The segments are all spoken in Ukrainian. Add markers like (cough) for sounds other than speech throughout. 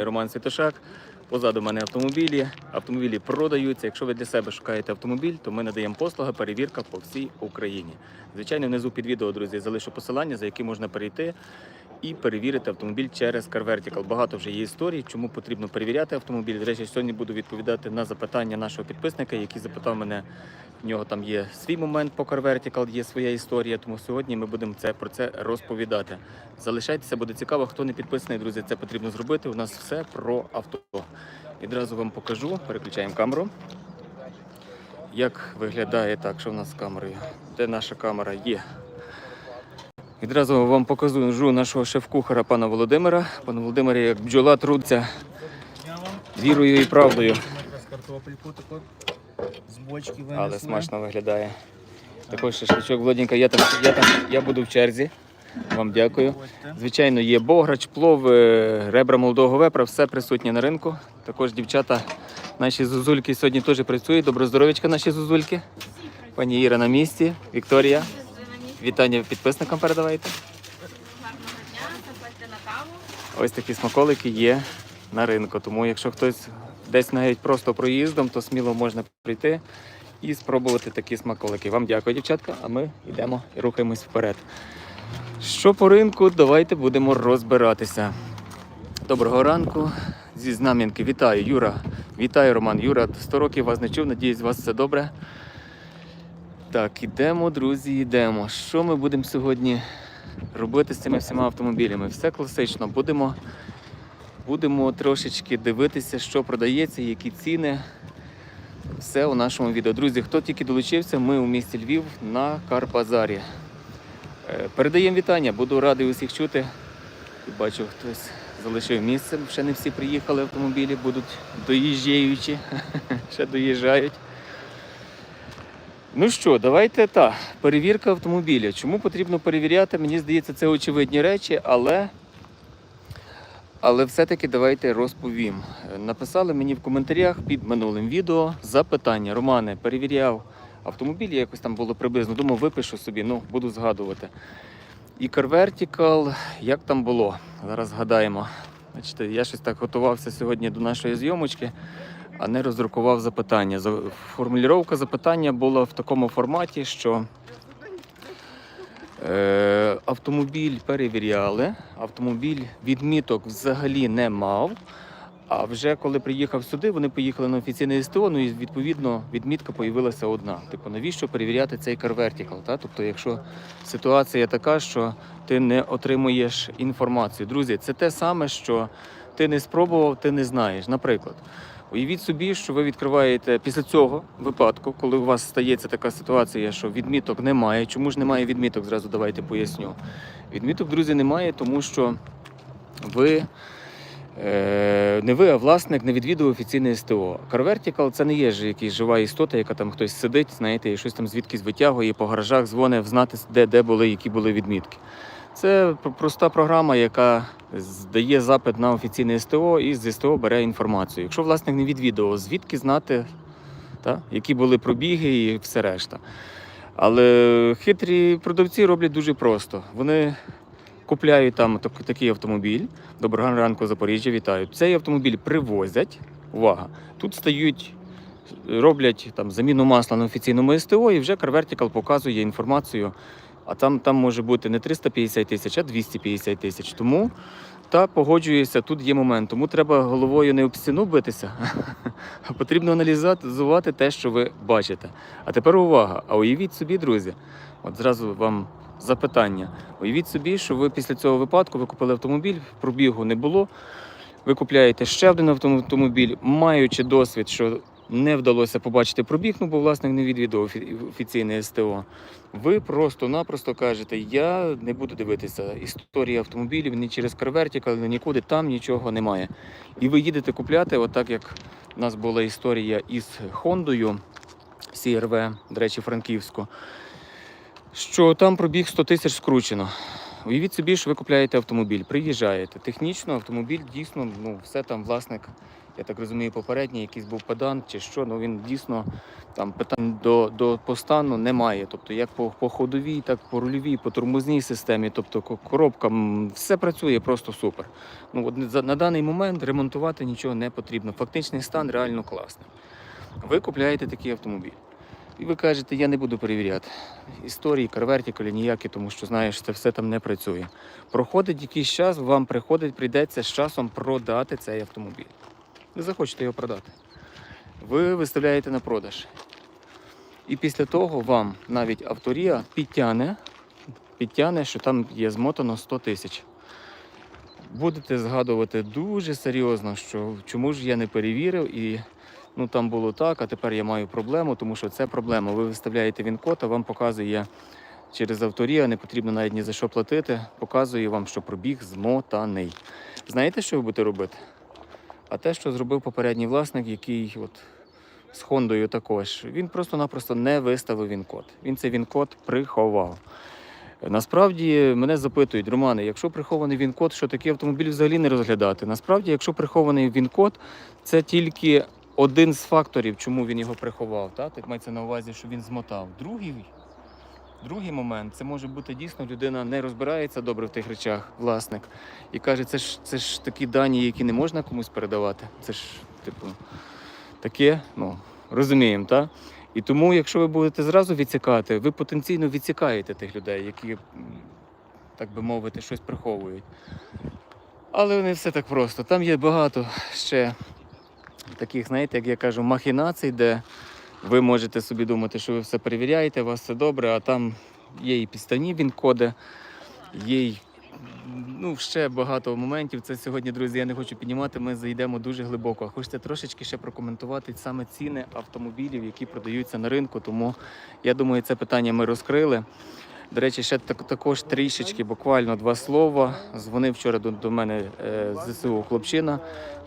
Роман Святошак. Позаду мене автомобілі. Автомобілі продаються. Якщо ви для себе шукаєте автомобіль, то ми надаємо послуги перевірка по всій Україні. Звичайно, внизу під відео, друзі, залишу посилання, за які можна перейти і перевірити автомобіль через CarVertical. Багато вже є історій, чому потрібно перевіряти автомобіль. До речі, сьогодні буду відповідати на запитання нашого підписника, який запитав мене. В нього там є свій момент по CarVertical, є своя історія. Тому сьогодні ми будемо це про це розповідати. Залишайтеся, буде цікаво. Хто не підписаний, друзі, це потрібно зробити. У нас все про авто. Відразу вам покажу. Переключаємо камеру. Як виглядає так, що в нас з камерою? Де наша камера є? Відразу вам покажу нашого шеф-кухара пана Володимира. Пан Володимир, як бджола трудиться вірою і правдою. з бочки. Але смачно виглядає. Також шашличок, Володінька, я там, я там я буду в черзі. Вам дякую. Звичайно, є бограч, плов, е, ребра молодого вепра, все присутнє на ринку. Також дівчата, наші зузульки сьогодні теж працюють. Доброздоровечка наші зузульки. Пані Іра на місці, Вікторія. Вітання підписникам передавайте. Ось такі смаколики є на ринку. Тому якщо хтось десь навіть просто проїздом, то сміло можна прийти і спробувати такі смаколики. Вам дякую, дівчатка, а ми йдемо і рухаємось вперед. Що по ринку, давайте будемо розбиратися. Доброго ранку. Зі Знам'янки вітаю, Юра. Вітаю, Роман. Юра, 100 років вас не чув, надіюсь, у вас все добре. Так, ідемо, друзі, йдемо. Що ми будемо сьогодні робити з цими всіма автомобілями? Все класично. Будемо, будемо трошечки дивитися, що продається, які ціни. Все у нашому відео. Друзі, хто тільки долучився, ми у місті Львів на Карбазарі. Е, Передаємо вітання, буду радий усіх чути. Бачу, хтось залишив місце, ще не всі приїхали автомобілі, будуть доїжджаючі, (laughs) ще доїжджають. Ну що, давайте так. Перевірка автомобіля. Чому потрібно перевіряти? Мені здається, це очевидні речі, але, але все-таки давайте розповім. Написали мені в коментарях під минулим відео запитання. Романе, перевіряв автомобіль, якось там було приблизно. Думав, випишу собі, ну буду згадувати. І CarVertical, як там було? Зараз згадаємо. Бачите, я щось так готувався сьогодні до нашої зйомочки, а не роздрукував запитання. За- Формулювання запитання була в такому форматі, що е, автомобіль перевіряли, автомобіль відміток взагалі не мав. А вже коли приїхав сюди, вони поїхали на офіційне СТО, ну і відповідно відмітка появилася одна. Типу, навіщо перевіряти цей CarVertical? Та? Тобто, якщо ситуація така, що ти не отримуєш інформацію. Друзі, це те саме, що ти не спробував, ти не знаєш. Наприклад, уявіть собі, що ви відкриваєте після цього випадку, коли у вас стається така ситуація, що відміток немає. Чому ж немає відміток? Зразу давайте поясню. Відміток, друзі, немає, тому що ви. Е, не ви, а власник не відвідав офіційне СТО. CarVertical це не є ж якась жива істота, яка там хтось сидить, знаєте, і щось там звідкись витягує, і по гаражах дзвонить знати, де, де були, які були відмітки. Це проста програма, яка здає запит на офіційне СТО і з СТО бере інформацію. Якщо власник не відвідував, звідки знати, та, які були пробіги і все решта. Але хитрі продавці роблять дуже просто. Вони купляють там так- такий автомобіль. Доброго ранку, Запоріжжя, вітаю. Цей автомобіль привозять. Увага! Тут стають, роблять там заміну масла на офіційному СТО, і вже CarVertical показує інформацію. А там, там може бути не 350 тисяч, а 250 тисяч. Тому та погоджуюся, тут є момент. Тому треба головою не об стіну битися, (laughs) а потрібно аналізувати те, що ви бачите. А тепер увага! А уявіть собі, друзі, от зразу вам запитання. Уявіть собі, що ви після цього випадку ви купили автомобіль, пробігу не було. Ви купляєте ще один автомобіль, маючи досвід, що не вдалося побачити пробіг, ну бо власник не відвідав офіційне СТО. Ви просто-напросто кажете, я не буду дивитися історії автомобілів ні через CarVertical, ні нікуди, там нічого немає. І ви їдете купляти, отак як у нас була історія із Хондою CRV, до речі, Франківську, що там пробіг 100 тисяч скручено. Уявіть собі, що ви купляєте автомобіль, приїжджаєте. Технічно автомобіль дійсно, ну, все там власник, я так розумію, попередній якийсь був педант чи що, ну він дійсно там питань до, до по стану немає. Тобто як по, по ходовій, так по рульовій, по тормозній системі, тобто коробка, все працює просто супер. Ну, от на даний момент ремонтувати нічого не потрібно. Фактичний стан реально класний. Ви купляєте такий автомобіль. І ви кажете, я не буду перевіряти. Історії, карвертікалі ніякі, тому що знаєш, це все там не працює. Проходить якийсь час, вам приходить, прийдеться з часом продати цей автомобіль. Ви захочете його продати. Ви виставляєте на продаж. І після того вам навіть авторія підтягне, підтягне, що там є змотано 100 тисяч. Будете згадувати дуже серйозно, що чому ж я не перевірив і ну там було так, а тепер я маю проблему, тому що це проблема. Ви виставляєте він-код, а вам показує через авторія, не потрібно навіть ні за що платити, показує вам, що пробіг змотаний. Знаєте, що ви будете робити? А те, що зробив попередній власник, який от з Хондою також, він просто-напросто не виставив він-код. Він цей він-код приховав. Насправді мене запитують, Романе, якщо прихований він-код, що такий автомобіль взагалі не розглядати. Насправді, якщо прихований він-код, це тільки один з факторів, чому він його приховав. Та? Так мається на увазі, що він змотав. Другий, другий момент це може бути дійсно людина не розбирається добре в тих речах, власник, і каже, це ж, це ж такі дані, які не можна комусь передавати. Це ж, типу, таке, ну, розуміємо, так? І тому, якщо ви будете зразу відсікати, ви потенційно відсікаєте тих людей, які, так би мовити, щось приховують. Але не все так просто. Там є багато ще таких, знаєте, як я кажу, махінацій, де ви можете собі думати, що ви все перевіряєте, у вас все добре, а там є і підставні він-коди, є й ну, ще багато моментів. Це сьогодні, друзі, я не хочу піднімати, ми зайдемо дуже глибоко. Хочете трошечки ще прокоментувати саме ціни автомобілів, які продаються на ринку. Тому я думаю, це питання ми розкрили. До речі, ще так, також трішечки, буквально два слова. Дзвонив вчора до, до мене е, ЗСУ хлопчина.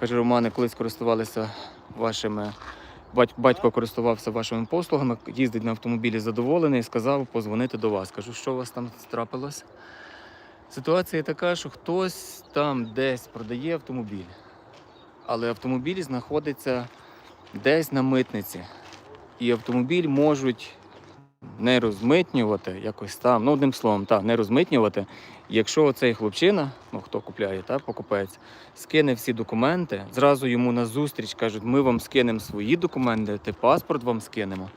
Каже, Романе, колись користувалися вашими. Батько, користувався вашими послугами, їздить на автомобілі задоволений, сказав позвонити до вас. Кажу, що у вас там трапилось? Ситуація така, що хтось там десь продає автомобіль, але автомобіль знаходиться десь на митниці. І автомобіль можуть не розмитнювати якось там, ну одним словом, так, не розмитнювати. Якщо цей хлопчина, ну хто купляє, так, покупець, скине всі документи, зразу йому на зустріч кажуть, ми вам скинемо свої документи, ти паспорт вам скинемо.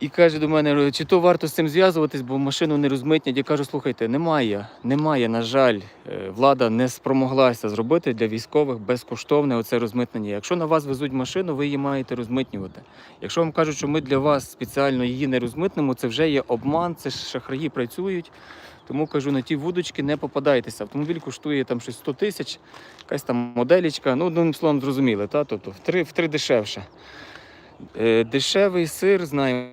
І каже до мене, чи то варто з цим зв'язуватись, бо машину не розмитнять. Я кажу, слухайте, немає, немає, на жаль, е, влада не спромоглася зробити для військових безкоштовне оце розмитнення. Якщо на вас везуть машину, ви її маєте розмитнювати. Якщо вам кажуть, що ми для вас спеціально її не розмитнемо, це вже є обман, це шахраї працюють. Тому кажу, на ті вудочки не попадайтеся. Автомобіль коштує там щось 100 тисяч, якась там моделічка. Ну, одним словом, зрозуміли, та? Тобто в три, в три дешевше. Е, дешевий сир, знаємо.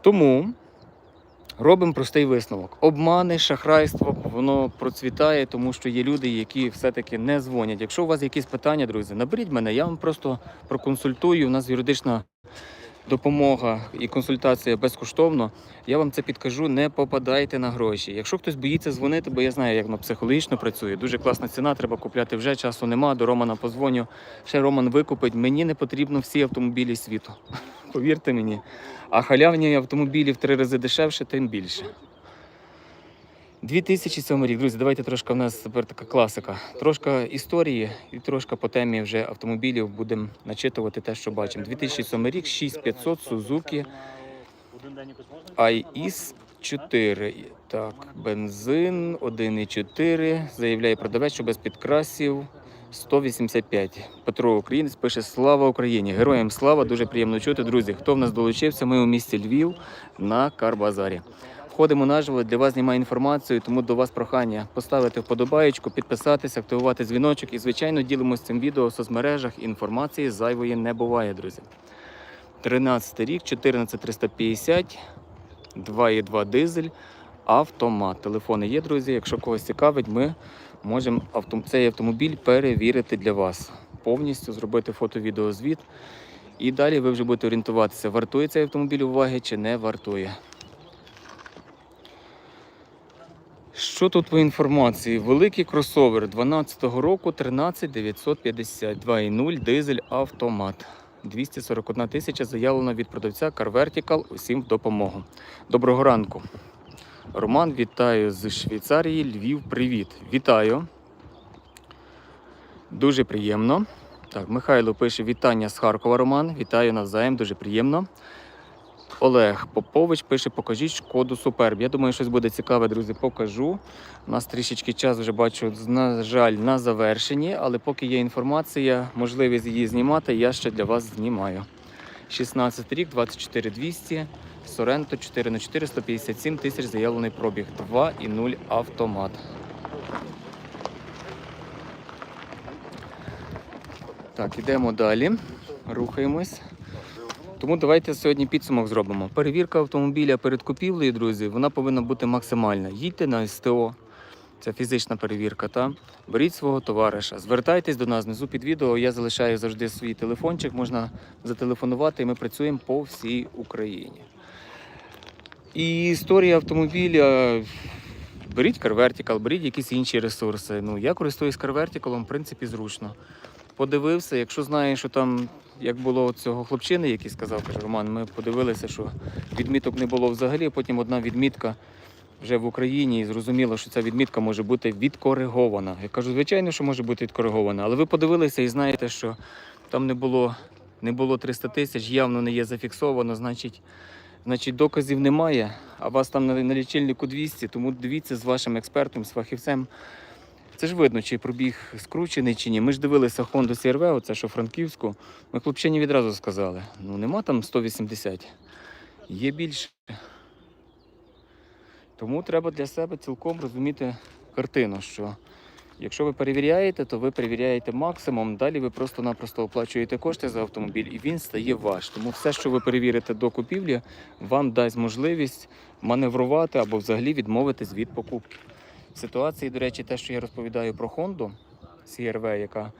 Тому робимо простий висновок. Обмани, шахрайство, воно процвітає, тому що є люди, які все-таки не дзвонять. Якщо у вас якісь питання, друзі, наберіть мене, я вам просто проконсультую. У нас юридична допомога і консультація безкоштовно. Я вам це підкажу, не попадайте на гроші. Якщо хтось боїться дзвонити, бо я знаю, як воно психологічно працює. Дуже класна ціна, треба купляти вже, часу нема. До Романа позвоню. Ще Роман викупить. Мені не потрібно всі автомобілі світу. (laughs) Повірте мені. А халявні автомобілі в три рази дешевше, тим більше. 2007 рік, друзі, давайте трошки в нас тепер така класика. Трошки історії і трошки по темі вже автомобілів будемо начитувати те, що бачимо. 2007 рік, 6500 Suzuki IS 4. Так, бензин 1,4. Заявляє продавець, що без підкрасів 185. Петро Українець пише Слава Україні! Героям слава! Дуже приємно чути. Друзі, хто в нас долучився? Ми у місті Львів на Карбазарі. Входимо наживо, для вас знімаю інформацію, тому до вас прохання поставити вподобаєчку, підписатися, активувати дзвіночок і, звичайно, ділимося цим відео в соцмережах. Інформації зайвої не буває, друзі. 13 рік, 14350, 2,2 дизель, автомат. Телефони є, друзі. Якщо когось цікавить, ми можемо цей автомобіль перевірити для вас. Повністю зробити фото-відеозвіт. І далі ви вже будете орієнтуватися, вартує цей автомобіль уваги чи не вартує. Що тут по інформації? Великий кросовер 12-го року 13950, 2.0 дизель автомат. 241 тисяча заявлено від продавця Car Vertical. Усім в допомогу. Доброго ранку. Роман, вітаю з Швейцарії. Львів, привіт. Вітаю. Дуже приємно. Так, Михайло пише вітання з Харкова, Роман. Вітаю навзаєм, дуже приємно. Олег Попович пише: покажіть шкоду Суперб. Я думаю, щось буде цікаве, друзі. Покажу. У нас трішечки час вже бачу, на жаль, на завершенні, але поки є інформація, можливість її знімати, я ще для вас знімаю. 16 рік, 24 200, Соренто 4 на 4 157 тисяч заявлений пробіг. 2,0 автомат. Так, ідемо далі. Рухаємось. Тому давайте сьогодні підсумок зробимо. Перевірка автомобіля перед купівлею, друзі, вона повинна бути максимальна. Їдьте на СТО, це фізична перевірка. Та беріть свого товариша, звертайтесь до нас внизу під відео. Я залишаю завжди свій телефончик, можна зателефонувати, і ми працюємо по всій Україні. І історія автомобіля. Беріть Car Vertical, беріть якісь інші ресурси. Ну, я користуюсь Car Vertical, в принципі, зручно. Подивився, якщо знаєш, що там як було цього хлопчини, який сказав, каже Роман, ми подивилися, що відміток не було взагалі, потім одна відмітка вже в Україні, і зрозуміло, що ця відмітка може бути відкоригована. Я кажу, звичайно, що може бути відкоригована, але ви подивилися і знаєте, що там не було, не було 300 тисяч, явно не є зафіксовано, значить, значить доказів немає, а вас там на, на лічильнику 200, тому дивіться з вашим експертом, з фахівцем. Це ж видно, чи пробіг скручений чи ні. Ми ж дивилися Honda CRV, оце що Франківську. Ми хлопчині відразу сказали: ну нема там 180, є більше. Тому треба для себе цілком розуміти картину, що якщо ви перевіряєте, то ви перевіряєте максимум. Далі ви просто-напросто оплачуєте кошти за автомобіль і він стає ваш. Тому все, що ви перевірите до купівлі, вам дасть можливість маневрувати або взагалі відмовитись від покупки. Ситуації, до речі, те, що я розповідаю про Honda CRV, яка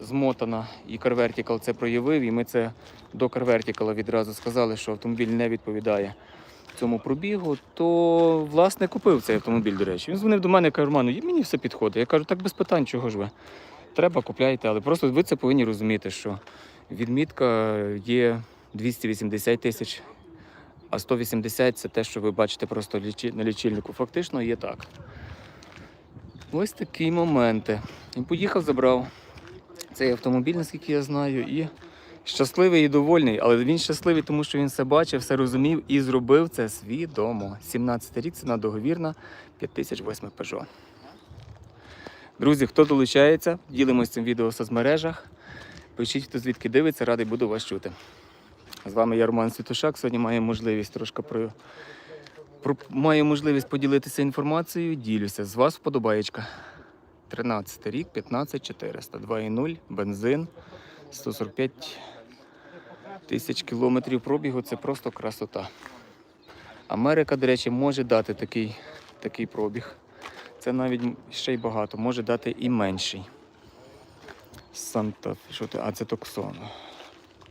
змотана, і Car Vertical це проявив, і ми це до Car Vertical відразу сказали, що автомобіль не відповідає цьому пробігу, то власне купив цей автомобіль, до речі. Він дзвонив до мене, каже, Роману, мені все підходить. Я кажу, так без питань, чого ж ви? Треба, купляйте, але просто ви це повинні розуміти, що відмітка є 280 тисяч, а 180 це те, що ви бачите просто на лічильнику. Фактично є так. Ось такі моменти. І поїхав, забрав цей автомобіль, наскільки я знаю, і щасливий і довольний. Але він щасливий, тому що він все бачив, все розумів і зробив це свідомо. 17 рік ціна договірна, 5008 Peugeot. Друзі, хто долучається, ділимось цим відео в соцмережах. Пишіть, хто звідки дивиться, радий буду вас чути. З вами я Роман Світушак. Сьогодні маю можливість трошки про, про маю можливість поділитися інформацією. Ділюся. З вас вподобаєчка. 13 рік, 15400, 2,0, бензин, 145 тисяч кілометрів пробігу. Це просто красота. Америка, до речі, може дати такий, такий пробіг. Це навіть ще й багато, може дати і менший. Санта, що ти? А це Токсон.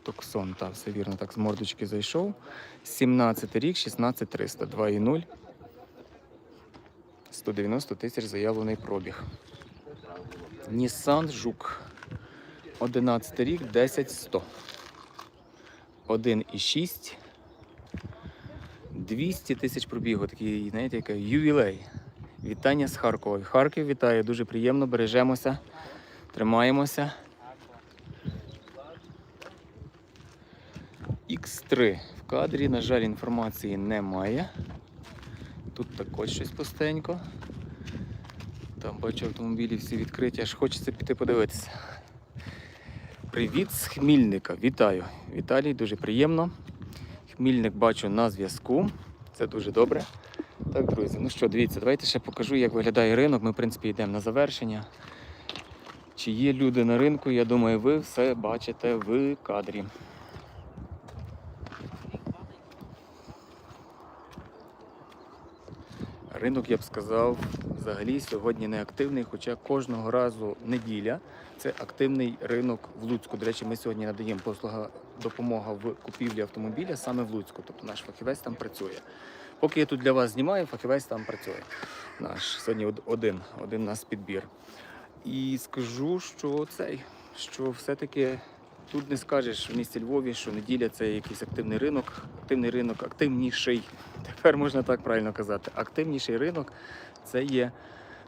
Токсон, так, все вірно, так з мордочки зайшов. 17 рік, 16300, 2,0. 190 тисяч заявлений пробіг. Nissan Жук. 11 рік, 10100. 1,6. 200 тисяч пробігу. Такий, знаєте, яка ювілей. Вітання з Харкова. Харків вітаю, дуже приємно, бережемося, тримаємося. X3 в кадрі, на жаль, інформації немає. Тут також щось пустенько. Там бачу автомобілі всі відкриті, аж хочеться піти подивитися. Привіт з Хмільника. Вітаю. Віталій, дуже приємно. Хмільник бачу на зв'язку. Це дуже добре. Так, друзі, ну що, дивіться, давайте ще покажу, як виглядає ринок. Ми, в принципі, йдемо на завершення. Чи є люди на ринку, я думаю, ви все бачите в кадрі. Ринок, я б сказав, взагалі сьогодні не активний, хоча кожного разу неділя це активний ринок в Луцьку. До речі, ми сьогодні надаємо послуга допомога в купівлі автомобіля саме в Луцьку. Тобто наш фахівець там працює. Поки я тут для вас знімаю, фахівець там працює. Наш сьогодні один, один у нас підбір. І скажу, що цей, що все-таки тут не скажеш в місті Львові, що неділя це якийсь активний ринок, активний ринок, активніший. Тепер можна так правильно казати. Активніший ринок це є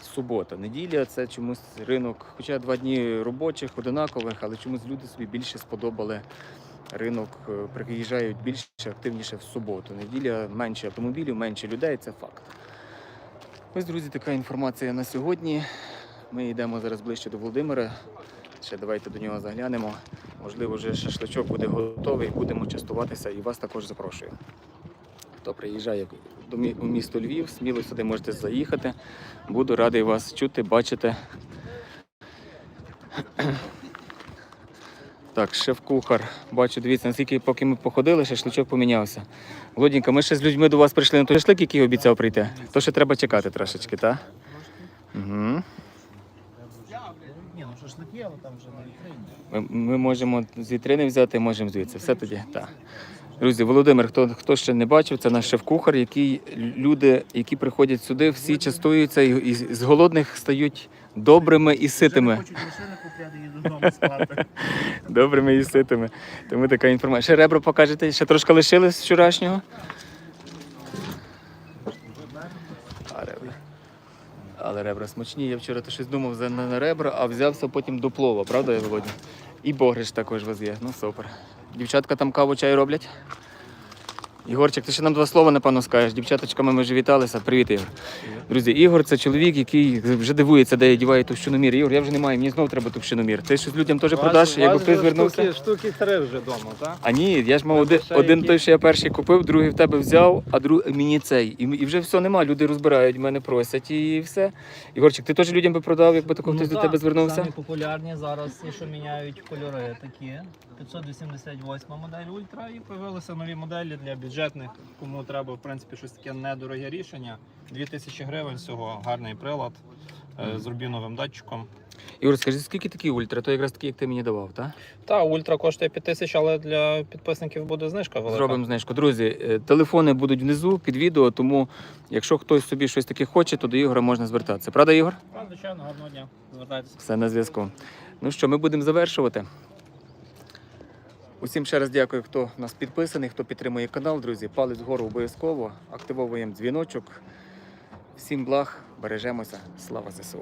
субота. Неділя це чомусь ринок, хоча два дні робочих, одинакових, але чомусь люди собі більше сподобали ринок, е, приїжджають більше активніше в суботу. Неділя менше автомобілів, менше людей це факт. Ось, друзі, така інформація на сьогодні. Ми йдемо зараз ближче до Володимира. Ще давайте до нього заглянемо. Можливо, вже шашличок буде готовий, будемо частуватися і вас також запрошую. Хто приїжджає у місто Львів, сміло сюди можете заїхати. Буду радий вас чути, бачити. Так, шеф-кухар. Бачу, дивіться, наскільки поки ми походили, шашличок помінявся. Володінька, ми ще з людьми до вас прийшли на той шашлик, який обіцяв прийти. То ще треба чекати трошечки, так? Угу. Але там вже на вітрині. Ми, ми можемо з вітрини взяти, можемо звідси. Все тоді. Так. Друзі, Володимир, хто, хто ще не бачив, це наш шеф-кухар, який люди, які приходять сюди, всі частуються і, і з голодних стають добрими і ситими. хочуть машини купляти і додому спати. (laughs) Добрими і ситими. Тому така інформація. Ще ребра покажете, ще трошки лишилось вчорашнього. А, ребра. Але ребра смачні. Я вчора то щось думав за на ребра, а взявся потім до плова, правда, я Володя? І богриш також у вас є. Ну супер. Дівчатка там каву чай роблять. Ігорчик, ти ще нам два слова, напевно, скажеш. Дівчаточками ми вже віталися. Привіт, Ігор. Друзі, Ігор це чоловік, який вже дивується, де я діваю товщиномір. Ігор, я вже не маю, мені знову треба товщиномір. Ти щось людям теж продаш, якби хтось звернувся. Штуки, штуки три вже вдома, так? А ні, я ж мав один, один той, що я перший купив, другий в тебе взяв, а друг мені цей. І, і вже все нема. Люди розбирають, мене просять і все. Ігорчик, ти теж людям би продав, якби тако хтось до тебе звернувся? Самі популярні зараз ті, що міняють кольори такі. 588 модель Ультра і появилися нові моделі для бюджетних, кому треба в принципі щось таке недороге рішення. 2000 гривень всього, гарний прилад е, з рубіновим датчиком. Ігор, скажи, скільки такі ультра? То якраз такі, як ти мені давав, так? Та ультра коштує 5000, але для підписників буде знижка велика. Зробимо знижку. Друзі, е, телефони будуть внизу під відео, тому якщо хтось собі щось таке хоче, то до Ігора можна звертатися. Правда, Ігор? Так, звичайно, гарного дня. Звертайтеся. Все на зв'язку. Ну що, ми будемо завершувати. Усім ще раз дякую, хто нас підписаний, хто підтримує канал, друзі. Палець вгору обов'язково. Активовуємо дзвіночок. Всім благ, бережемося. Слава ЗСУ!